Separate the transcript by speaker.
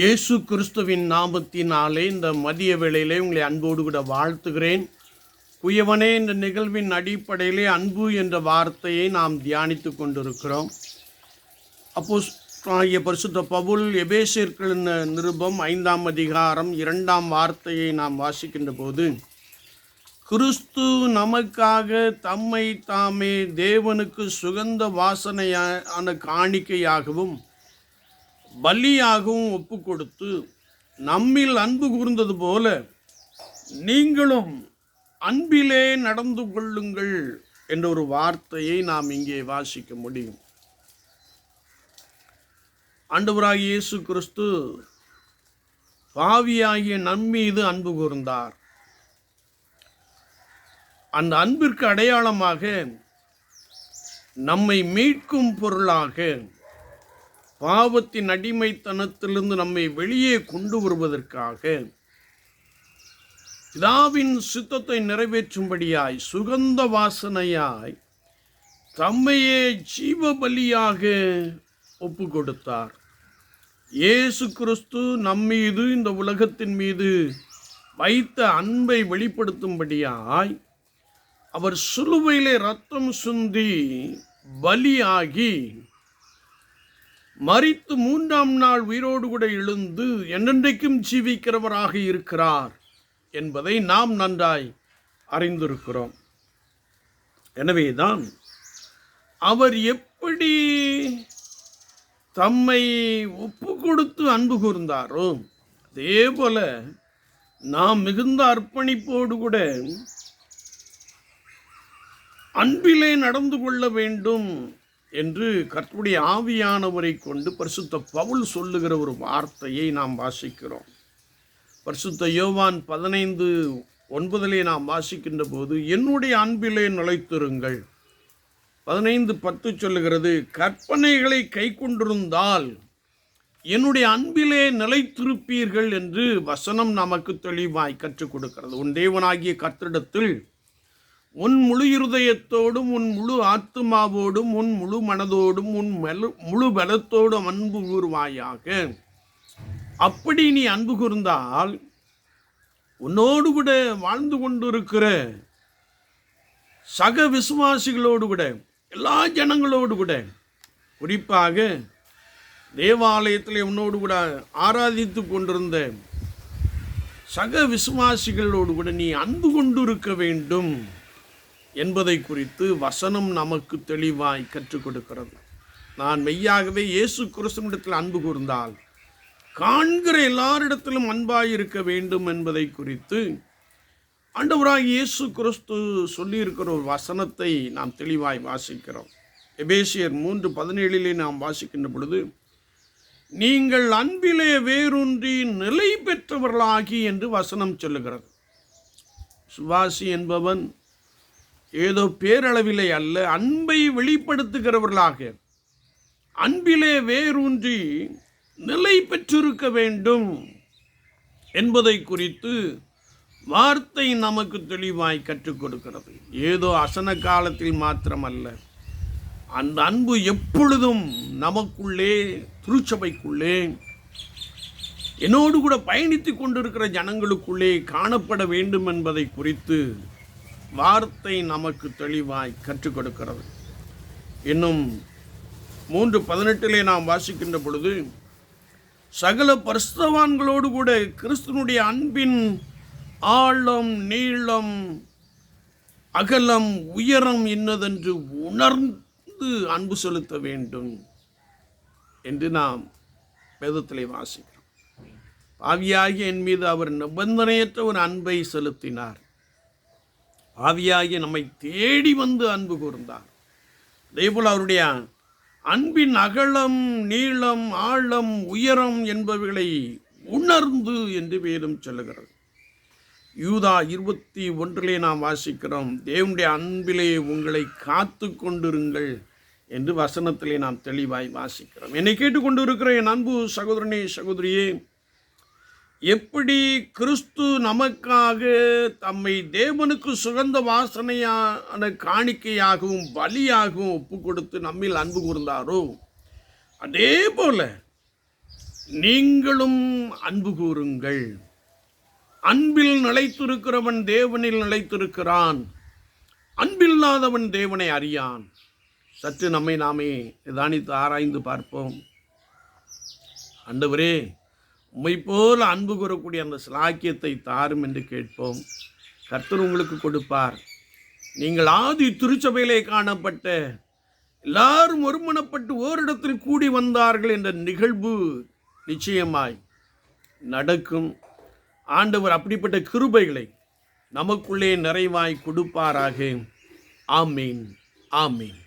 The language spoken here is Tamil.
Speaker 1: இயேசு கிறிஸ்துவின் நாமத்தினாலே இந்த மதிய வேளையிலே உங்களை அன்போடு கூட வாழ்த்துகிறேன். குயவனே இந்த நிகழ்வின் அடிப்படையிலே அன்பு என்ற வார்த்தையை நாம் தியானித்து கொண்டிருக்கிறோம். அப்போ ஆகிய பரிசுத்த பவுல் எபேசியர்களின் நிருபம் ஐந்தாம் அதிகாரம் இரண்டாம் வார்த்தையை நாம் வாசிக்கின்ற போது கிறிஸ்து நமக்காக தம்மை தாமே தேவனுக்கு சுகந்த வாசனையான காணிக்கையாகவும் பலியாகவும் ஒப்பு கொடுத்து நம்மில் அன்பு கூர்ந்தது போல நீங்களும் அன்பிலே நடந்து கொள்ளுங்கள் என்ற ஒரு வார்த்தையை நாம் இங்கே வாசிக்க முடியும். ஆண்டவராக இயேசு கிறிஸ்து பாவியாகிய நம்மீது அன்பு கூர்ந்தார். அந்த அன்பிற்கு அடையாளமாக நம்மை மீட்கும் பொருளாக பாவத்தின் அடிமைத்தனத்திலிருந்து நம்மை வெளியே கொண்டு வருவதற்காக பிதாவின் சித்தத்தை நிறைவேற்றும்படியாய் சுகந்த வாசனையாய் தம்மையே ஜீவ பலியாக ஒப்பு கொடுத்தார் இயேசு கிறிஸ்து நம்மீது இந்த உலகத்தின் மீது வைத்த அன்பை வெளிப்படுத்தும்படியாய் அவர் சிலுவையிலே ரத்தம் சுந்தி பலியாகி மறித்து மூன்றாம் நாள் உயிரோடு கூட எழுந்து என்றென்றைக்கும் ஜீவிக்கிறவராக இருக்கிறார் என்பதை நாம் நன்றாய் அறிந்திருக்கிறோம். எனவேதான் அவர் எப்படி தம்மை ஒப்பு கொடுத்து அன்பு கூர்ந்தாரோ அதே போல நாம் மிகுந்த அர்ப்பணிப்போடு கூட அன்பிலே நடந்து கொள்ள வேண்டும் என்று கர்த்தருடைய ஆவியானவரை கொண்டு பரிசுத்த பவுல் சொல்லுகிற ஒரு வார்த்தையை நாம் வாசிக்கிறோம். பரிசுத்த யோவான் பதினைந்து ஒன்பதிலே நாம் வாசிக்கின்ற போது என்னுடைய அன்பிலே நிலைத்திருங்கள். பதினைந்து பத்து சொல்லுகிறது கற்பனைகளை கை கொண்டிருந்தால் என்னுடைய அன்பிலே நிலைத்திருப்பீர்கள் என்று வசனம் நமக்கு தெளிவாய் கற்றுக் கொடுக்கிறது. உன் தேவனாகிய கத்திடத்தில் உன் முழு இருதயத்தோடும் உன் முழு ஆத்மாவோடும் உன் முழு மனதோடும் உன் முழு பலத்தோடும் அன்பு கூறுவாயாக. அப்படி நீ அன்பு கூர்ந்தால் உன்னோடு கூட வாழ்ந்து கொண்டிருக்கிற சக விசுவாசிகளோடு கூட எல்லா ஜனங்களோடு கூட குறிப்பாக தேவாலயத்தில் உன்னோடு கூட ஆராதித்து கொண்டிருந்த சக விசுவாசிகளோடு கூட நீ அன்பு கொண்டு இருக்க வேண்டும். என்பதை குறித்து வசனம் நமக்கு தெளிவாய் கற்றுக் கொடுக்கிறது. நான் மெய்யாகவே இயேசு கிறிஸ்துவிடத்தில் அன்பு கூர்ந்தால் காண்கிற எல்லாரிடத்திலும் அன்பாய் இருக்க வேண்டும் என்பதை குறித்து ஆண்டவராக இயேசு கிறிஸ்து சொல்லியிருக்கிற ஒரு வசனத்தை நாம் தெளிவாய் வாசிக்கிறோம். எபேசியர் மூன்று பதினேழிலே நாம் வாசிக்கின்ற பொழுது நீங்கள் அன்பிலே வேரூன்றி நிலை பெற்றவர்களாகி என்று வசனம் சொல்லுகிறது. சுவாசி என்பவன் ஏதோ பேரளவிலே அல்ல அன்பை வெளிப்படுத்துகிறவர்களாக. அன்பிலே வேரூன்றி நிலை பெற்றிருக்க வேண்டும் என்பதை குறித்து வார்த்தை நமக்கு தெளிவாய் கற்றுக் கொடுக்கிறது. ஏதோ அசன காலத்தில் மாத்திரமல்ல அந்த அன்பு எப்பொழுதும் நமக்குள்ளே திருச்சபைக்குள்ளே என்னோடு கூட பயணித்து கொண்டிருக்கிற ஜனங்களுக்குள்ளே காணப்பட வேண்டும் என்பதை குறித்து வார்த்தை நமக்கு தெளிவாய் கற்றுக் கொடுக்கிறது. இன்னும் மூன்று பதினெட்டிலே நாம் வாசிக்கின்ற பொழுது சகல பரிசுத்தவான்களோடு கூட கிறிஸ்துனுடைய அன்பின் ஆழம் நீளம் அகலம் உயரம் இன்னதென்று உணர்ந்து அன்பு செலுத்த வேண்டும் என்று நாம் வேதத்திலே வாசிக்கிறோம். ஆவியாகிய என் மீது அவர் நிபந்தனையற்ற ஒரு அன்பை செலுத்தினார். ஆவியாகிய நம்மை தேடி வந்து அன்பு கூர்ந்தார். அதேபோல் அவருடைய அன்பின் அகலம் நீளம் ஆழம் உயரம் என்பவைகளை உணர்ந்து என்று வேதம் சொல்லுகிறது. யூதா இருபத்தி ஒன்றிலே நாம் வாசிக்கிறோம் தேவனுடைய அன்பிலே உங்களை காத்து கொண்டிருங்கள் என்று வசனத்திலே நாம் தெளிவாய் வாசிக்கிறோம். என்னை கேட்டுக்கொண்டு இருக்கிற என் அன்பு சகோதரனே சகோதரியே எப்படி கிறிஸ்து நமக்காக தம்மை தேவனுக்கு சுகந்த வாசனையான காணிக்கையாகவும் பலியாகவும் ஒப்பு கொடுத்து நம்மில் அன்பு கூர்ந்தாரோ? அதே போல நீங்களும் அன்பு கூறுங்கள். அன்பில் நிலைத்திருக்கிறவன் தேவனில் நிலைத்திருக்கிறான். அன்பில்லாதவன் தேவனை அறியான். சற்று நம்மை நாமே நிதானித்து ஆராய்ந்து பார்ப்போம். அண்டவரே உம்மை போல் அன்பு கூறக்கூடிய அந்த சிலாக்கியத்தை தாரும் என்று கேட்போம். கர்த்தர் உங்களுக்கு கொடுப்பார். நீங்கள் ஆதி திருச்சபையிலே காணப்பட்ட எல்லாரும் ஒருமனப்பட்டு ஓரிடத்தில் கூடி வந்தார்கள் என்ற நிகழ்வு நிச்சயமாய் நடக்கும். ஆண்டவர் அப்படிப்பட்ட கிருபைகளை நமக்குள்ளே நிறைவாய் கொடுப்பாராக. ஆமீன். ஆமீன்.